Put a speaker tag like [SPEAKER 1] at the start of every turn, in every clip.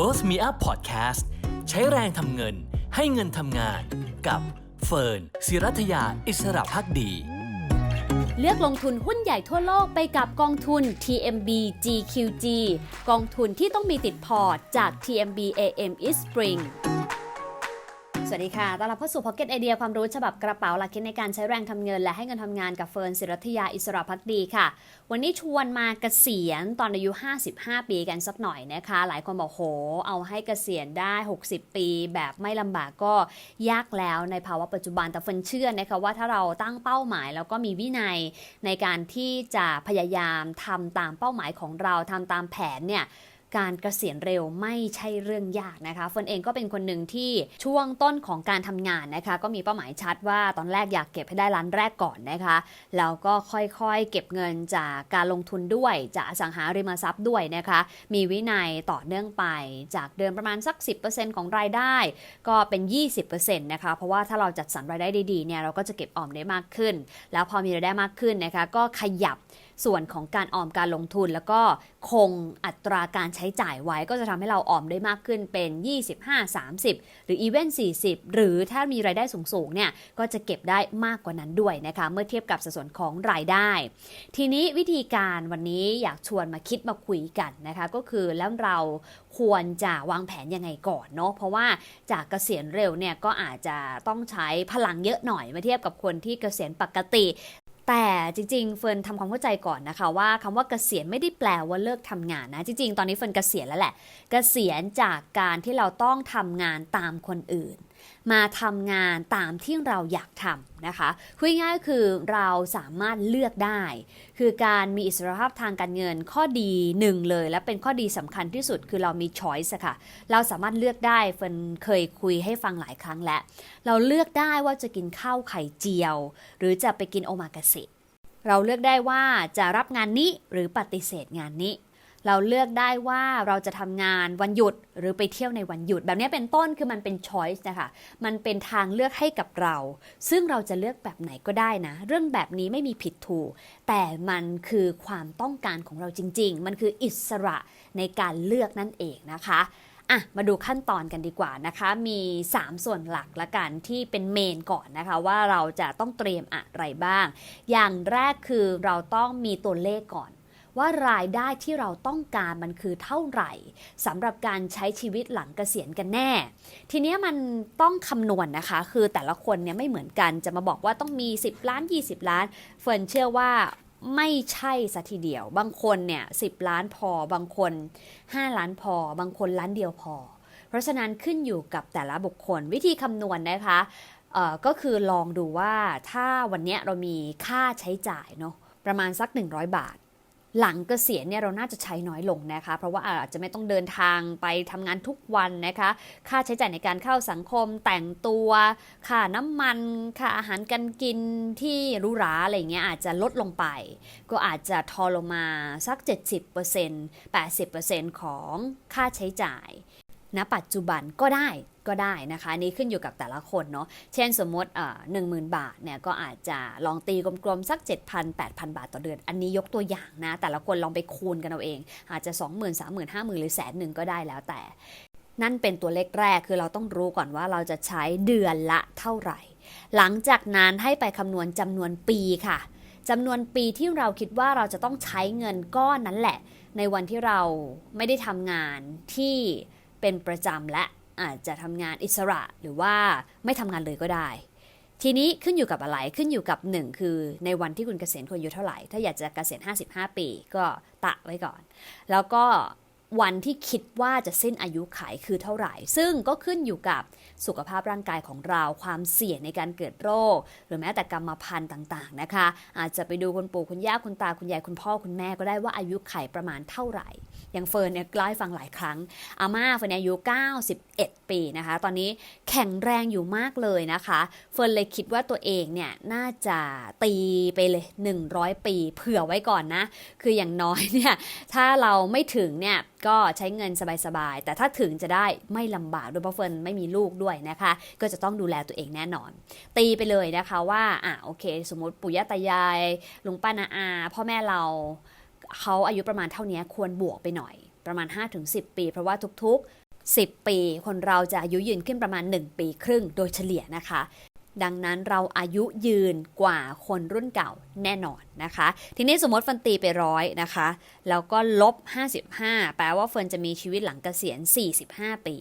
[SPEAKER 1] Worth Me Up Podcast ใช้แรงทำเงินให้เงินทำงาน กับเฟิร์นศิรัทยาอิสระพักดี
[SPEAKER 2] เลือกลงทุนหุ้นใหญ่ทั่วโลกไปกับกองทุน TMB GQG กองทุนที่ต้องมีติดพอร์ตจาก TMB AM East Spring สวัสดีค่ะ ต้อนรับเข้าสู่ Pocket ไอเดียความรู้ฉบับกระเป๋าหลักคิดในการใช้แรงทำเงิน และให้เงินทำงานกับเฟิร์นศิรัทยาอิสระพักดีค่ะ วันนี้ชวนมาเกษียณตอนอายุ 55 ปีกันสักหน่อยนะคะ หลายคนบอกโห เอาให้เกษียณได้ 60 ปี แบบไม่ลำบากก็ยากแล้วในภาวะปัจจุบัน แต่เฟิร์นเชื่อนะคะว่าถ้าเราตั้งเป้าหมาย แล้วก็มีวินัยในการที่จะพยายามทำตามเป้าหมายของเราทำตามแผนเนี่ย การเกษียณเร็วไม่ใช่เรื่องยากนะคะเฟิร์นเองก็เป็นคนหนึ่งที่ช่วงต้นของการทำงานนะคะ ก็มีเป้าหมายชัดว่าตอนแรกอยากเก็บให้ได้ล้านแรกก่อนนะคะแล้วก็ค่อยๆ เก็บเงินจากการลงทุนด้วยจากสังหาริมทรัพย์ด้วยนะคะ มีวินัยต่อเนื่องไปจากเดิมประมาณสัก 10%ของรายได้ ก็เป็น 20%นะคะเพราะว่าถ้าเราจัดสรรรายได้ดีๆเนี่ยเราก็จะเก็บออมได้มากขึ้น แล้วพอมีรายได้มากขึ้นนะคะ ก็ขยับ ส่วนของการออมการลงทุน แล้วก็คงอัตราการใช้จ่ายไว้ก็จะทำให้เราออมได้มากขึ้นเป็น 25 30 หรืออีเวนต์40 หรือถ้ามีรายได้สูงๆเนี่ยก็จะเก็บได้มากกว่านั้นด้วยนะคะเมื่อเทียบกับสัดส่วนของรายได้ ทีนี้วิธีการวันนี้อยากชวนมาคิดมาคุยกันนะคะ ก็คือแล้วเราควรจะวางแผนยังไงก่อนเนาะเพราะว่าจากเกษียณเร็วเนี่ยก็อาจจะต้องใช้พลังเยอะหน่อยมาเทียบกับคนที่เกษียณปกติ แต่จริงๆ เฟิร์นทำความเข้าใจก่อนนะคะว่าคำว่าเกษียณไม่ได้แปลว่าเลิกทำงานนะ จริงๆ ตอนนี้เฟิร์นเกษียณแล้วแหละ เกษียณจากการที่เราต้องทำงานตามคนอื่น มาทำงานตามที่เราอยากทำนะคะคุยง่ายคือเราสามารถเลือกได้ คือการมีอิสรภาพทางการเงินข้อดีหนึ่งเลย และเป็นข้อดีสำคัญที่สุดคือเรามี choice ค่ะ เราสามารถเลือกได้เฟิร์นเคยคุยให้ฟังหลายครั้งแล้ว เราเลือกได้ว่าจะกินข้าวไข่เจียว หรือจะไปกินโอมากาเสะเราเลือกได้ว่าจะรับงานนี้หรือปฏิเสธงานนี้ เราเลือกได้ว่าเราจะทำงานวันหยุดหรือไปเที่ยวในวันหยุด แบบนี้เป็นต้นคือมันเป็น choice นะคะมันเป็นทางเลือกให้กับเรา ซึ่งเราจะเลือกแบบไหนก็ได้นะ เรื่องแบบนี้ไม่มีผิดถูก แต่มันคือความต้องการของเราจริง ๆ มันคืออิสระในการเลือกนั่นเองนะคะอะมาดูขั้นตอนกันดีกว่านะคะ มี 3 ส่วนหลักละกันที่เป็นเมนก่อนนะคะ ว่าเราจะต้องเตรียมอะไรบ้าง อย่างแรกคือเราต้องมีตัวเลขก่อน ว่ารายได้ที่เราต้องการมันคือเท่าไหร่สำหรับการใช้ชีวิตหลังเกษียณกันแน่ ทีเนี้ยมันต้องคำนวณนะคะ คือแต่ละคนเนี่ยไม่เหมือนกันจะมาบอกว่าต้องมี 10 ล้าน 20 ล้าน เฟิร์นเชื่อว่าไม่ใช่สัทีเดียว บางคนเนี่ยสิล้านพอ บางคน 5 ล้านพอ บางคนล้านเดียวพอ เพราะฉะนั้นขึ้นอยู่กับแต่ละบุคคล วิธีคำนวณนะคะก็คือลองดูว่าถ้าวันเนี้ยเรามีค่าใช้จ่ายเนาะประมาณสัก 100 บาท หลังเกษียณเนี่ยเราน่าจะใช้น้อยลงนะคะ เพราะว่าอาจจะไม่ต้องเดินทางไปทำงานทุกวันนะคะ ค่าใช้จ่ายในการเข้าสังคมแต่งตัวค่าน้ำมันค่าอาหารการกินที่หรูหราอะไรเงี้ยอาจจะลดลงไป ก็อาจจะทอลงมาสัก 70% 80%ของค่าใช้จ่าย ณปัจจุบันก็ได้ก็ได้นะคะนนี้ขึ้นอยู่กับแต่ละคนเนาะเช่นสมมติหนึ่งหมื่นบาทเนี่ยก็อาจจะลองตีกลมๆ สัก 7,000 8,000 บาทต่อเดือน อันนี้ยกตัวอย่างนะ แต่ละคนลองไปคูณกันเอาเอง อาจจะ 20,000 30,000 50,000 หรือแสนหนึ่งก็ได้แล้วแต่ นั่นเป็นตัวเลขแรกคือเราต้องรู้ก่อนว่าเราจะใช้เดือนละเท่าไหร่ หลังจากนั้นให้ไปคำนวณจำนวนปีค่ะจำนวนปีที่เราคิดว่าเราจะต้องใช้เงินก้อนนั้นแหละ ในวันที่เราไม่ได้ทำงานที่ เป็นประจำและอาจจะทำงานอิสระหรือว่าไม่ทำงานเลยก็ได้ ทีนี้ขึ้นอยู่กับอะไรขึ้นอยู่กับ 1 คือในวันที่คุณเกษียณควรอายุเท่าไหร่ ถ้าอยากจะเกษียณ55 ปีก็ตะไว้ก่อน แล้วก็ วันที่คิดว่าจะสิ้นอายุขัยคือเท่าไหร่ ซึ่งก็ขึ้นอยู่กับสุขภาพร่างกายของเรา ความเสี่ยงในการเกิดโรค หรือแม้แต่กรรมพันธุ์ต่างๆนะคะ อาจจะไปดูคุณปู่คุณย่าคุณตาคุณยายคุณพ่อคุณแม่ก็ได้ว่าอายุไขประมาณเท่าไหร่ อย่างเฟิร์นเนี่ยเล่าให้ฟังหลายครั้ง อาม่าเฟิร์นอายุ 91 ปีนะคะ ตอนนี้แข็งแรงอยู่มากเลยนะคะ เฟิร์นเลยคิดว่าตัวเองเนี่ยน่าจะตีไปเลย 100 ปี เผื่อไว้ก่อนนะ คืออย่างน้อยเนี่ยถ้าเราไม่ถึงเนี่ย ก็ใช้เงินสบายๆ แต่ถ้าถึงจะได้ไม่ลำบากด้วยเพราะเฟิร์นไม่มีลูกด้วยนะคะ ก็จะต้องดูแลตัวเองแน่นอน ตีไปเลยนะคะว่าอะโอเค สมมติปู่ย่าตายายลุงป้านาอาพ่อแม่เราเขาอายุประมาณเท่านี้ควรบวกไปหน่อย ประมาณ 5-10 ปี เพราะว่าทุกๆ 10 ปี คนเราจะอายุยืนขึ้นประมาณ 1 ปีครึ่งโดยเฉลี่ยนะคะ ดังนั้นเราอายุยืนกว่าคนรุ่นเก่าแน่นอนนะคะ ทีนี้สมมติฟันตีไปร้อยนะคะ แล้วก็ลบ 55 แปลว่าเฟิร์นจะมีชีวิตหลังเกษียณ 45 ปี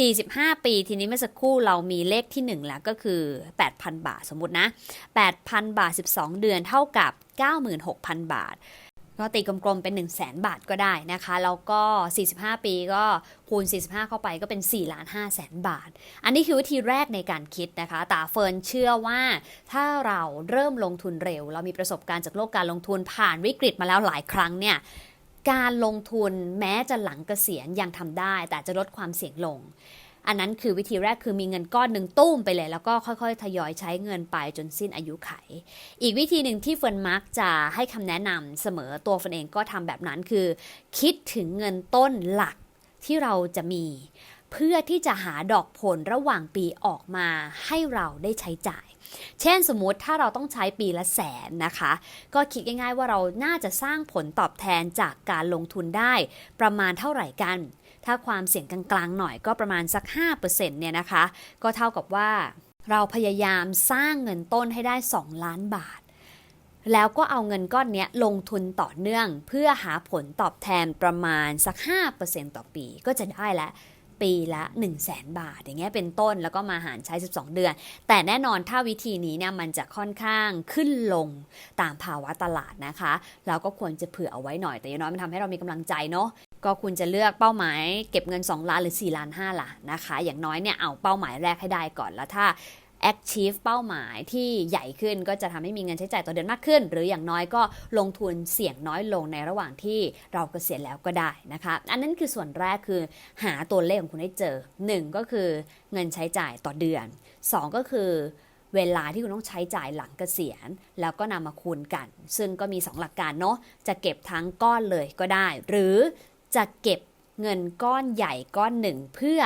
[SPEAKER 2] 45 ปี ทีนี้เมื่อสักครู่เรามีเลขที่ 1 แล้วก็คือ 8,000 บาทสมมตินะ 8,000 บาท 12 เดือนเท่ากับ 96,000 บาท ก็ตีกลมๆเป็น 1 0 0 0 0แบาทก็ได้นะคะ แล้วก็ 45 ปีก็คูณ 45 เข้าไปก็เป็น4ล้าน5แสนบาท อันนี้คือวิธีแรกในการคิดนะคะแต่เฟิร์นเชื่อว่าถ้าเราเริ่มลงทุนเร็ว เรามีประสบการณ์จากโลกการลงทุนผ่านวิกฤตมาแล้วหลายครั้งเนี่ยการลงทุนแม้จะหลังเกษียณยังทำได้ แต่จะลดความเสี่ยงลง อันนั้นคือวิธีแรกคือมีเงินก้อนหนึ่งตุ้มไปเลย แล้วก็ค่อยๆ ทยอยใช้เงินไปจนสิ้นอายุไข อีกวิธีหนึ่งที่เฟิร์นมักจะให้คำแนะนำเสมอตัวเฟิร์นเองก็ทำแบบนั้นคือ คิดถึงเงินต้นหลักที่เราจะมี เพื่อที่จะหาดอกผลระหว่างปีออกมาให้เราได้ใช้จ่ายเช่นสมมุติถ้าเราต้องใช้ปีละแสนนะคะ ก็คิดง่ายๆว่าเราน่าจะสร้างผลตอบแทนจากการลงทุนได้ประมาณเท่าไหร่กัน ถ้าความเสี่ยงกลางๆหน่อยก็ประมาณสัก 5%เนี่ยนะคะ ก็เท่ากับว่าเราพยายามสร้างเงินต้นให้ได้ 2 ล้านบาท แล้วก็เอาเงินก้อนเนี้ยลงทุนต่อเนื่อง เพื่อหาผลตอบแทนประมาณสัก 5%ต่อปีก็จะได้ล้วปีละ 1 0 0 0 0แบาท อย่างเงี้ยเป็นต้นแล้วก็มาหารใช้ 12 เดือน แต่แน่นอนถ้าวิธีนี้เนี่ยมันจะค่อนข้างขึ้นลงตามภาวะตลาดนะคะ เราก็ควรจะเผื่อเอาไว้หน่อยแต่อย่างน้อยมันทำให้เรามีกำลังใจเนาะ ก็คุณจะเลือกเป้าหมายเก็บเงิน 2 ล้านหรือ 4 ล้าน 5 ล่ะนะคะ อย่างน้อยเนี่ยเอาเป้าหมายแรกให้ได้ก่อนแล้วถ้า achieve เป้าหมายที่ใหญ่ขึ้นก็จะทำให้มีเงินใช้จ่ายต่อเดือนมากขึ้น หรืออย่างน้อยก็ลงทุนเสี่ยงน้อยลงในระหว่างที่เราเกษียณแล้วก็ได้นะคะ อันนั้นคือส่วนแรกคือหาตัวเลขของคุณให้เจอ 1 ก็คือเงินใช้จ่ายต่อเดือน 2 ก็คือเวลาที่คุณต้องใช้จ่ายหลังเกษียณ แล้วก็นำมาคูณกัน ซึ่งก็มี 2 หลักการเนาะจะเก็บทั้งก้อนเลยก็ได้ หรือ จะเก็บเงินก้อนใหญ่ก้อนหนึ่ง เพื่อ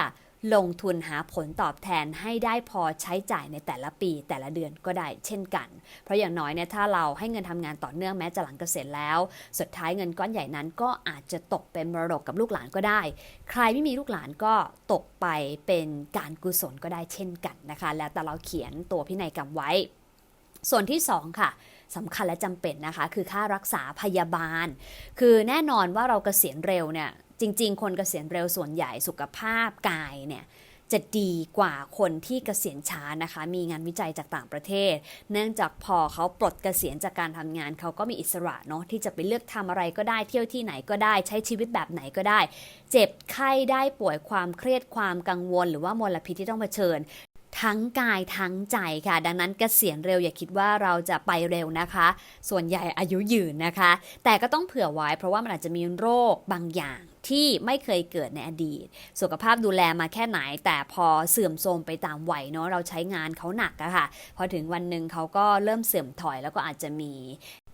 [SPEAKER 2] ลงทุนหาผลตอบแทนให้ได้พอใช้จ่ายในแต่ละปีแต่ละเดือนก็ได้เช่นกัน เพราะอย่างน้อยเนี่ยถ้าเราให้เงินทำงานต่อเนื่องแม้จะหลังเกษียณแล้ว สุดท้ายเงินก้อนใหญ่นั้นก็อาจจะตกเป็นมรดกกับลูกหลานก็ได้ ใครไม่มีลูกหลานก็ตกไปเป็นการกุศลก็ได้เช่นกันนะคะ แล้วแต่เราเขียนตัวพินัยกรรมไว้ ส่วนที่ 2 ค่ะ สำคัญและจำเป็นนะคะ คือค่ารักษาพยาบาล คือแน่นอนว่าเราเกษียณเร็วเนี่ยจริง ๆ คนเกษียณเร็วส่วนใหญ่สุขภาพกายเนี่ยจะดีกว่าคนที่เกษียณช้านะคะ มีงานวิจัยจากต่างประเทศ เนื่องจากพอเขาปลดเกษียณจากการทำงาน เขาก็มีอิสระเนาะที่จะไปเลือกทำอะไรก็ได้เที่ยวที่ไหนก็ได้ ใช้ชีวิตแบบไหนก็ได้ เจ็บไข้ได้ป่วยความเครียดความกังวล หรือว่ามลพิษที่ต้องเผชิญ ทั้งกายทั้งใจค่ะ ดังนั้นเกษียณเร็วอย่าคิดว่าเราจะไปเร็วนะคะ ส่วนใหญ่อายุยืนนะคะ แต่ก็ต้องเผื่อไว้ เพราะว่ามันอาจจะมีโรคบางอย่างที่ไม่เคยเกิดในอดีต สุขภาพดูแลมาแค่ไหน แต่พอเสื่อมโทรมไปตามวัยเนาะเราใช้งานเขาหนักอะค่ะ พอถึงวันหนึ่งเขาก็เริ่มเสื่อมถอยแล้วก็อาจจะมี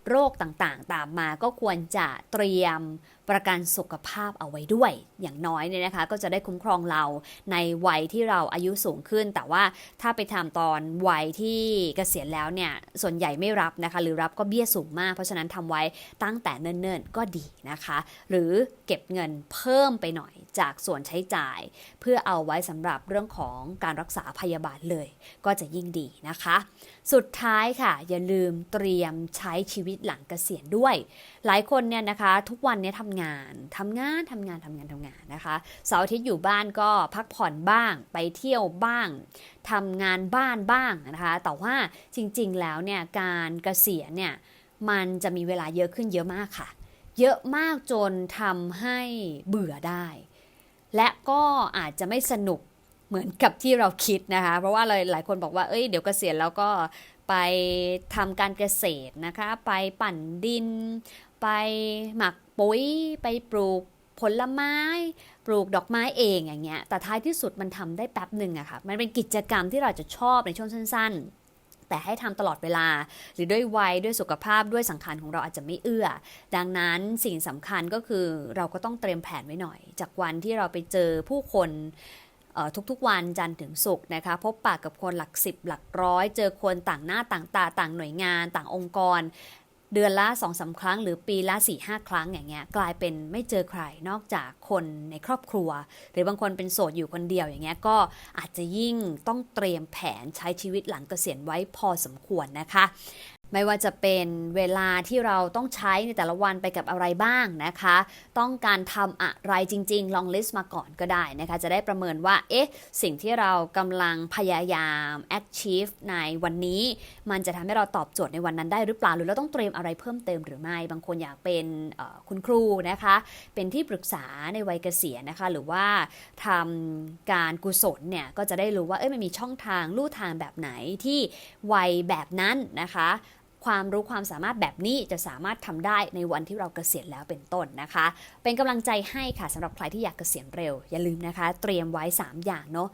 [SPEAKER 2] โรคต่างๆ ตามมาก็ควรจะเตรียม ประกันสุขภาพเอาไว้ด้วย อย่างน้อยเนี่ยนะคะ ก็จะได้คุ้มครองเราในวัยที่เราอายุสูงขึ้น แต่ว่าถ้าไปทำตอนวัยที่เกษียณแล้วเนี่ยส่วนใหญ่ไม่รับนะคะ หรือรับก็เบี้ยสูงมาก เพราะฉะนั้นทำไว้ตั้งแต่เนิ่นๆก็ดีนะคะ หรือเก็บเงินเพิ่มไปหน่อยจากส่วนใช้จ่าย เพื่อเอาไว้สำหรับเรื่องของการรักษาพยาบาลเลย ก็จะยิ่งดีนะคะ สุดท้ายค่ะ อย่าลืมเตรียมใช้ชีวิตหลังเกษียณด้วย หลายคนเนี่ยนะคะ ทุกวันเนี่ยทำงานทำงานทำงานทำงานทำงานนะคะเสาร์อาทิตย์อยู่บ้านก็พักผ่อนบ้างไปเที่ยวบ้างทำงานบ้านบ้างนะคะแต่ว่าจริงๆแล้วเนี่ยการเกษียณเนี่ยมันจะมีเวลาเยอะขึ้นเยอะมากค่ะ เยอะมากจนทำให้เบื่อได้ และก็อาจจะไม่สนุกเหมือนกับที่เราคิดนะคะ เพราะว่าเลยหลายคนบอกว่าเอ้ยเดี๋ยวเกษียณแล้วก็ไปทำการเกษตรนะคะ ไปปั่นดิน ไปหมักปุ๋ยไปปลูกผลไม้ ปลูกดอกไม้เองอย่างเงี้ย แต่ท้ายที่สุดมันทำได้แป๊บหนึ่งอะค่ะ มันเป็นกิจกรรมที่เราจะชอบในช่วงสั้น ๆ แต่ให้ทำตลอดเวลา หรือด้วยวัยด้วยสุขภาพด้วยสังขารของเราอาจจะไม่เอื้อ ดังนั้นสิ่งสำคัญก็คือเราก็ต้องเตรียมแผนไว้หน่อย จากวันที่เราไปเจอผู้คนทุกๆวันจันทร์ถึงศุกร์นะคะ พบปะกับคนหลักสิบหลักร้อย เจอคนต่างหน้าต่างตาต่างหน่วยงาน ต่างองค์กร เดือนละสองสาครั้ง หรือปีละ4ี่ห้าครั้งอย่างเงี้ยกลายเป็นไม่เจอใครนอกจากคนในครอบครัว หรือบางคนเป็นโสดอยู่คนเดียวอย่างเงี้ยก็อาจจะยิ่งต้องเตรียมแผนใช้ชีวิตหลังเกษียณไว้พอสมควรนะคะ ไม่ว่าจะเป็นเวลาที่เราต้องใช้ในแต่ละวันไปกับอะไรบ้างนะคะ ต้องการทำอะไรจริง ๆ ลองลิสต์มาก่อนก็ได้นะคะ จะได้ประเมินว่า เอ๊ะ สิ่งที่เรากำลังพยายาม achieve ในวันนี้ มันจะทำให้เราตอบโจทย์ในวันนั้นได้หรือเปล่า หรือเราต้องเตรียมอะไรเพิ่มเติมหรือไม่ บางคนอยากเป็นคุณครูนะคะ เป็นที่ปรึกษาในวัยเกษียณนะคะ หรือว่าทำการกุศลเนี่ย ก็จะได้รู้ว่า เอ้ยมันมีช่องทางลู่ทางแบบไหนที่วัยแบบนั้นนะคะ ความรู้ความสามารถแบบนี้จะสามารถทำได้ในวันที่เราเกษียณแล้วเป็นต้นนะคะ เป็นกำลังใจให้ค่ะสำหรับใครที่อยากเกษียณเร็ว อย่าลืมนะคะ เตรียมไว้ 3 อย่างเนาะ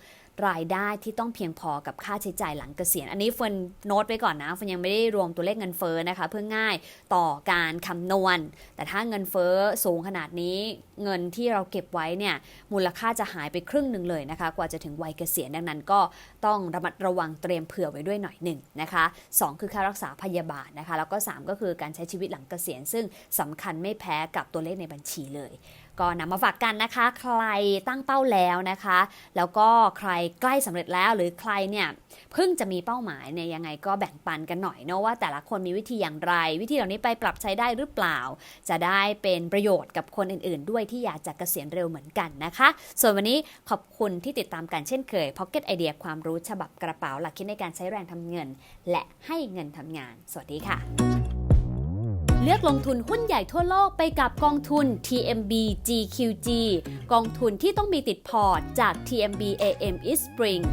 [SPEAKER 2] รายได้ที่ต้องเพียงพอกับค่าใช้จ่ายหลังเกษียณ อันนี้เฟิร์นโน้ตไว้ก่อนนะเฟิร์นยังไม่ได้รวมตัวเลขเงินเฟ้อนะคะ เพื่อง่ายต่อการคำนวณ แต่ถ้าเงินเฟ้อสูงขนาดนี้เงินที่เราเก็บไว้เนี่ยมูลค่าจะหายไปครึ่งหนึ่งเลยนะคะ กว่าจะถึงวัยเกษียณดังนั้นก็ต้องระมัดระวังเตรียมเผื่อไว้ด้วยหน่อยหนึ่งนะคะสองคือค่ารักษาพยาบาลนะคะ แล้วก็ 3 ก็คือการใช้ชีวิตหลังเกษียณ ซึ่งสำคัญไม่แพ้กับตัวเลขในบัญชีเลย ก็นำมาฝากกันนะคะ ใครตั้งเป้าแล้วนะคะ แล้วก็ใครใกล้สำเร็จแล้วหรือใครเนี่ยเพิ่งจะมีเป้าหมายเนี่ยยังไงก็แบ่งปันกันหน่อยเนาะว่าแต่ละคนมีวิธีอย่างไร วิธีเหล่านี้ไปปรับใช้ได้หรือเปล่า จะได้เป็นประโยชน์กับคนอื่นๆ ด้วยที่อยากจะเกษียณเร็วเหมือนกันนะคะ ส่วนวันนี้ขอบคุณที่ติดตามกันเช่นเคย Pocket Idea ความรู้ฉบับกระเป๋าหลักคิดในการใช้แรงทำเงิน และให้เงินทำงาน สวัสดีค่ะ เลือกลงทุนหุ้นใหญ่ทั่วโลกไปกับกองทุน TMB GQG กองทุนที่ต้องมีติดพอร์ตจาก TMB AM East Spring